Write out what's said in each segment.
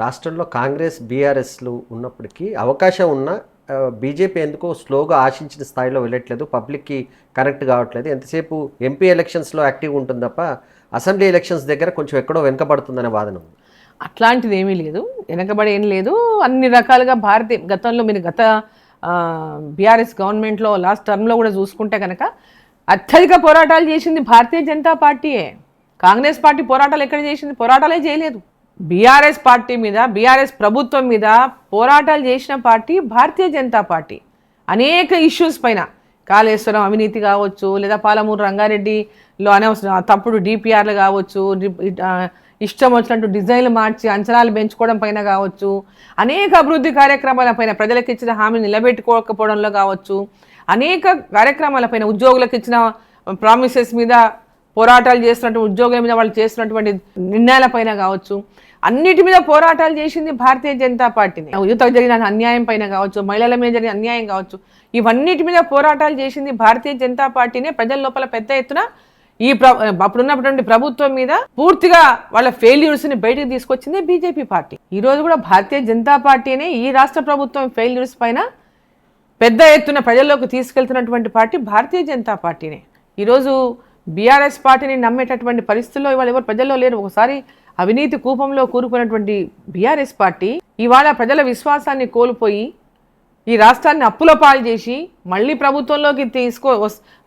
రాష్ట్రంలో కాంగ్రెస్ బీఆర్ఎస్లు ఉన్నప్పటికీ అవకాశం ఉన్న బీజేపీ ఎందుకో స్లోగా ఆశించిన స్థాయిలో వెళ్ళట్లేదు. పబ్లిక్కి కనెక్ట్ కావట్లేదు. ఎంతసేపు ఎంపీ ఎలక్షన్స్లో యాక్టివ్ ఉంటుంది తప్ప అసెంబ్లీ ఎలక్షన్స్ దగ్గర కొంచెం ఎక్కడో వెనుకబడుతుందనే వాదన ఉంది. అట్లాంటిది ఏమీ లేదు. వెనకబడి ఏం లేదు. అన్ని రకాలుగా భారతీయ గతంలో మీరు గత బీఆర్ఎస్ గవర్నమెంట్లో లాస్ట్ టర్మ్లో కూడా చూసుకుంటే కనుక అత్యధిక పోరాటాలు చేసింది భారతీయ జనతా పార్టీయే. కాంగ్రెస్ పార్టీ పోరాటాలు ఎక్కడ చేసింది? పోరాటాలే చేయలేదు. బీఆర్ఎస్ పార్టీ మీద బీఆర్ఎస్ ప్రభుత్వం మీద పోరాటాలు చేసిన పార్టీ భారతీయ జనతా పార్టీ. అనేక ఇష్యూస్ పైన కాళేశ్వరం అవినీతి కావచ్చు లేదా పాలమూరు రంగారెడ్డిలో అనవసరం తప్పుడు డిపిఆర్లు కావచ్చు ఇష్టం వచ్చినట్టు డిజైన్లు మార్చి అంచనాలు పెంచుకోవడం పైన కావచ్చు అనేక అభివృద్ధి కార్యక్రమాల పైన ప్రజలకు ఇచ్చిన హామీని నిలబెట్టుకోకపోవడంలో కావచ్చు అనేక కార్యక్రమాలపైన ఉద్యోగులకు ఇచ్చిన ప్రామిసెస్ మీద పోరాటాలు చేస్తున్నటువంటి ఉద్యోగం మీద వాళ్ళు చేస్తున్నటువంటి నిర్ణయాలపైన కావచ్చు. అన్నిటి మీద పోరాటాలు చేసింది భారతీయ జనతా పార్టీని. యువతకు జరిగిన అన్యాయం పైన కావచ్చు మహిళల మీద జరిగిన అన్యాయం కావచ్చు ఇవన్నిటి మీద పోరాటాలు చేసింది భారతీయ జనతా పార్టీనే. ప్రజల లోపల పెద్ద ఎత్తున ఈ అప్పుడున్నటువంటి ప్రభుత్వం మీద పూర్తిగా వాళ్ళ ఫెయిల్యూర్స్ని బయటకు తీసుకొచ్చింది బీజేపీ పార్టీ. ఈరోజు కూడా భారతీయ జనతా పార్టీనే ఈ రాష్ట్ర ప్రభుత్వం ఫెయిల్యూర్స్ పైన పెద్ద ఎత్తున ప్రజల్లోకి తీసుకెళ్తున్నటువంటి పార్టీ భారతీయ జనతా పార్టీనే. ఈరోజు బీఆర్ఎస్ పార్టీని నమ్మేటటువంటి పరిస్థితుల్లో ఇవాళ ఎవరు ప్రజల్లో లేరు. ఒకసారి అవినీతి కూపంలో కూరుకున్నటువంటి బీఆర్ఎస్ పార్టీ ఇవాళ ప్రజల విశ్వాసాన్ని కోల్పోయి ఈ రాష్ట్రాన్ని అప్పుల పాలు చేసి మళ్ళీ ప్రభుత్వంలోకి తీసుకో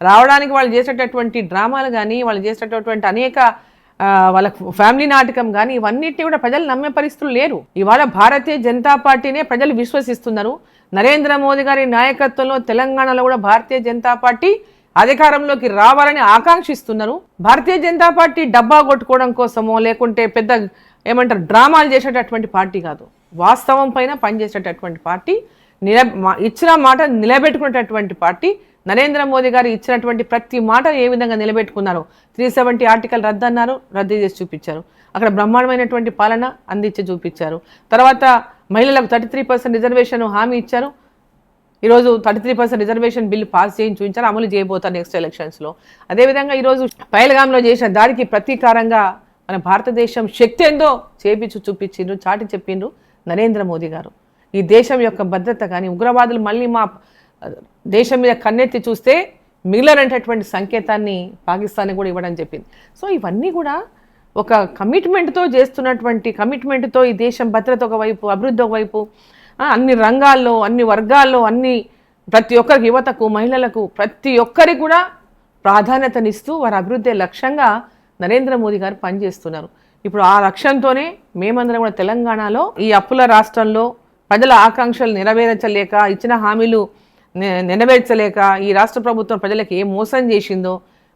రావడానికి వాళ్ళు చేసేటటువంటి డ్రామాలు కానీ వాళ్ళు చేసేటటువంటి అనేక వాళ్ళ ఫ్యామిలీ నాటకం కానీ ఇవన్నిటిని కూడా ప్రజలు నమ్మే పరిస్థితులు లేరు. ఇవాళ భారతీయ జనతా పార్టీనే ప్రజలు విశ్వసిస్తున్నారు. నరేంద్ర మోదీ గారి నాయకత్వంలో తెలంగాణలో కూడా భారతీయ జనతా పార్టీ అధికారంలోకి రావాలని ఆకాంక్షిస్తున్నారు. భారతీయ జనతా పార్టీ డబ్బా కొట్టుకోవడం కోసమో లేకుంటే పెద్ద ఏమంటారు డ్రామాలు చేసేటటువంటి పార్టీ కాదు. వాస్తవం పైన పనిచేసేటటువంటి పార్టీ నిల మా- ఇచ్చిన మాట నిలబెట్టుకునేటటువంటి పార్టీ. నరేంద్ర మోదీ గారు ఇచ్చినటువంటి ప్రతి మాట ఏ విధంగా నిలబెట్టుకున్నారు త్రీ సెవెంటీ ఆర్టికల్ రద్దు అన్నారు రద్దు చేసి చూపించారు. అక్కడ బ్రహ్మాండమైనటువంటి పాలన అందించి చూపించారు. తర్వాత మహిళలకు థర్టీ త్రీ పర్సెంట్ రిజర్వేషన్ హామీ ఇచ్చారు. ఈరోజు thirty three percent reservation bill pass చేయించి చూపించారు అమలు చేయబోతారు నెక్స్ట్ ఎలక్షన్స్లో అదేవిధంగా ఈరోజు పైలగాంలో చేసిన దాడికి ప్రతీకారంగా మన భారతదేశం శక్తి ఏందో చేపించు చూపించిండ్రు చాటి చెప్పిండ్రు నరేంద్ర మోదీ గారు. ఈ దేశం యొక్క భద్రత కానీ ఉగ్రవాదులు మళ్ళీ మా దేశం మీద కన్నెత్తి చూస్తే మిగిలనటువంటి సంకేతాన్ని పాకిస్తాన్ కూడా ఇవ్వడం చెప్పింది. సో ఇవన్నీ కూడా ఒక కమిట్మెంట్తో చేస్తున్నటువంటి కమిట్మెంట్తో ఈ దేశం భద్రత ఒకవైపు అభివృద్ధి ఒకవైపు అన్ని రంగాల్లో అన్ని వర్గాల్లో అన్ని ప్రతి ఒక్కరికి యువతకు మహిళలకు ప్రతి ఒక్కరికి కూడా ప్రాధాన్యతనిస్తూ వారి అభివృద్ధి లక్ష్యంగా నరేంద్ర మోదీ గారు పనిచేస్తున్నారు. ఇప్పుడు ఆ లక్ష్యంతోనే మేమందరం కూడా తెలంగాణలో ఈ అప్పుల రాష్ట్రంలో ప్రజల ఆకాంక్షలు నెరవేర్చలేక ఇచ్చిన హామీలు నె- నెరవేర్చలేక ఈ రాష్ట్ర ప్రభుత్వం ప్రజలకు ఏ మోసం చేసిందో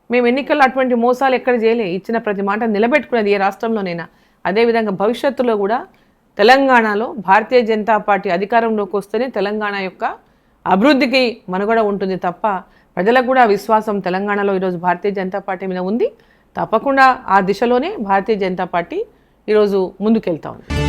మేము ఎన్నికల్లో అటువంటి మోసాలు ఎక్కడ చేయలే ఇచ్చిన ప్రతి మాట నిలబెట్టుకునేది ఏ రాష్ట్రంలోనైనా. అదేవిధంగా భవిష్యత్తులో కూడా తెలంగాణలో భారతీయ జనతా పార్టీ అధికారంలోకి వస్తేనే తెలంగాణ యొక్క అభివృద్ధికి మనుగడ ఉంటుంది తప్ప ప్రజలకు కూడా విశ్వాసం తెలంగాణలో ఈరోజు భారతీయ జనతా పార్టీ మీద ఉంది. తప్పకుండా ఆ దిశలోనే భారతీయ జనతా పార్టీ ఈరోజు ముందుకెళ్తా ఉంది.